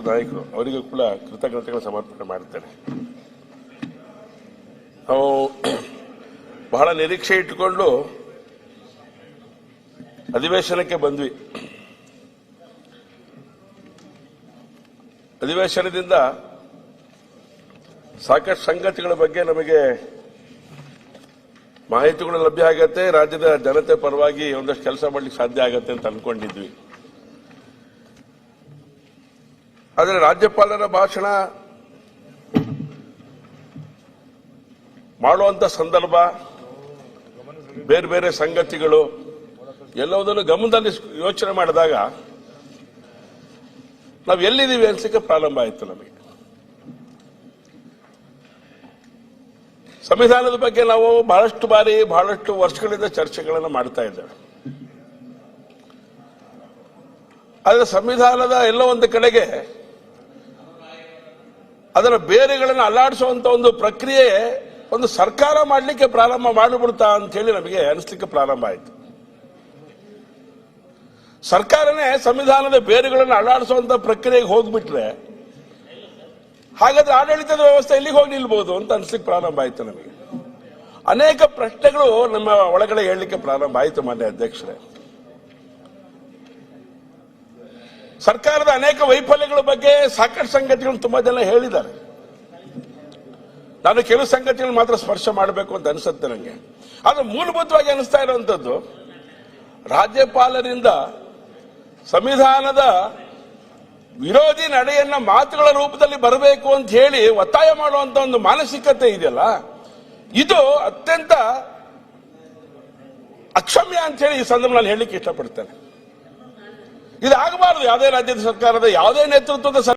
ನಾಯಕರು ಅವರಿಗೂ ಕೂಡ ಕೃತಜ್ಞತೆಗಳ ಸಮರ್ಪಣೆ ಮಾಡುತ್ತೇನೆ. ನಾವು ಬಹಳ ನಿರೀಕ್ಷೆ ಇಟ್ಟುಕೊಂಡು ಅಧಿವೇಶನಕ್ಕೆ ಬಂದ್ವಿ. ಅಧಿವೇಶನದಿಂದ ಸಾಕಷ್ಟು ಸಂಗತಿಗಳ ಬಗ್ಗೆ ನಮಗೆ ಮಾಹಿತಿಗಳು ಲಭ್ಯ ಆಗತ್ತೆ. ರಾಜ್ಯದ ಜನತೆ ಪರವಾಗಿ ಒಂದಷ್ಟು ಕೆಲಸ ಮಾಡಲಿಕ್ಕೆ ಸಾಧ್ಯ ಆಗತ್ತೆ ಅಂತ ಅನ್ಕೊಂಡಿದ್ವಿ. ಆದರೆ ರಾಜ್ಯಪಾಲರ ಭಾಷಣ ಮಾಡುವಂತ ಸಂದರ್ಭ, ಬೇರೆ ಬೇರೆ ಸಂಗತಿಗಳು ಎಲ್ಲವುದನ್ನು ಗಮನದಲ್ಲಿ ಯೋಚನೆ ಮಾಡಿದಾಗ ನಾವು ಎಲ್ಲಿದ್ದೀವಿ ಅನ್ಸಕ್ಕೆ ಪ್ರಾರಂಭ ಆಯಿತು ನಮಗೆ. ಸಂವಿಧಾನದ ಬಗ್ಗೆ ನಾವು ಬಹಳಷ್ಟು ಬಾರಿ, ಬಹಳಷ್ಟು ವರ್ಷಗಳಿಂದ ಚರ್ಚೆಗಳನ್ನು ಮಾಡ್ತಾ ಇದ್ದೇವೆ. ಆದರೆ ಸಂವಿಧಾನದ ಎಲ್ಲ ಒಂದು ಕಡೆಗೆ ಅದರ ಬೇರುಗಳನ್ನು ಅಲ್ಲಾಡಿಸುವಂತ ಒಂದು ಪ್ರಕ್ರಿಯೆ ಒಂದು ಸರ್ಕಾರ ಮಾಡಲಿಕ್ಕೆ ಪ್ರಾರಂಭ ಮಾಡಿಬಿಡ್ತಾ ಅಂತ ಹೇಳಿ ನಮಗೆ ಅನಿಸ್ಲಿಕ್ಕೆ ಪ್ರಾರಂಭ ಆಯಿತು. ಸರ್ಕಾರನೇ ಸಂವಿಧಾನದ ಬೇರುಗಳನ್ನು ಅಲ್ಲಾಡಿಸುವಂತ ಪ್ರಕ್ರಿಯೆಗೆ ಹೋಗ್ಬಿಟ್ರೆ ಹಾಗಾದ್ರೆ ಆಡಳಿತದ ವ್ಯವಸ್ಥೆ ಎಲ್ಲಿಗೆ ಹೋಗಿ ನಿಲ್ಬಹುದು ಅಂತ ಅನ್ಸ್ಲಿಕ್ಕೆ ಪ್ರಾರಂಭ ಆಯ್ತು ನಮಗೆ. ಅನೇಕ ಪ್ರಶ್ನೆಗಳು ನಮ್ಮ ಒಳಗಡೆ ಹೇಳಲಿಕ್ಕೆ ಪ್ರಾರಂಭ ಆಯಿತು ಮಾನ್ಯ ಅಧ್ಯಕ್ಷರೇ. ಸರ್ಕಾರದ ಅನೇಕ ವೈಫಲ್ಯಗಳ ಬಗ್ಗೆ ಸಾಕಷ್ಟು ಸಂಗತಿಗಳು ತುಂಬಾ ಜನ ಹೇಳಿದ್ದಾರೆ. ನಾನು ಕೆಲವು ಸಂಗತಿಗಳು ಮಾತ್ರ ಸ್ಪರ್ಶ ಮಾಡಬೇಕು ಅಂತ ಅನಿಸುತ್ತೆ ನನಗೆ ಆದ್ರೆ ಮೂಲಭೂತವಾಗಿ ಅನಿಸ್ತಾ ಇರುವಂತದ್ದು, ರಾಜ್ಯಪಾಲರಿಂದ ಸಂವಿಧಾನದ ವಿರೋಧಿ ನಡೆಯನ್ನ ಮಾತುಗಳ ರೂಪದಲ್ಲಿ ಬರಬೇಕು ಅಂತ ಹೇಳಿ ಒತ್ತಾಯ ಮಾಡುವಂತ ಒಂದು ಮಾನಸಿಕತೆ ಇದೆಯಲ್ಲ, ಇದು ಅತ್ಯಂತ ಅಕ್ಷಮ್ಯ ಅಂತ ಹೇಳಿ ಈ ಸಂದರ್ಭ ನಾನು ಹೇಳಲಿಕ್ಕೆ ಇಷ್ಟಪಡ್ತೇನೆ. ಇದು ಆಗಬಾರದು ಯಾವುದೇ ರಾಜ್ಯದ ಸರ್ಕಾರದ ಯಾವುದೇ ನೇತೃತ್ವದ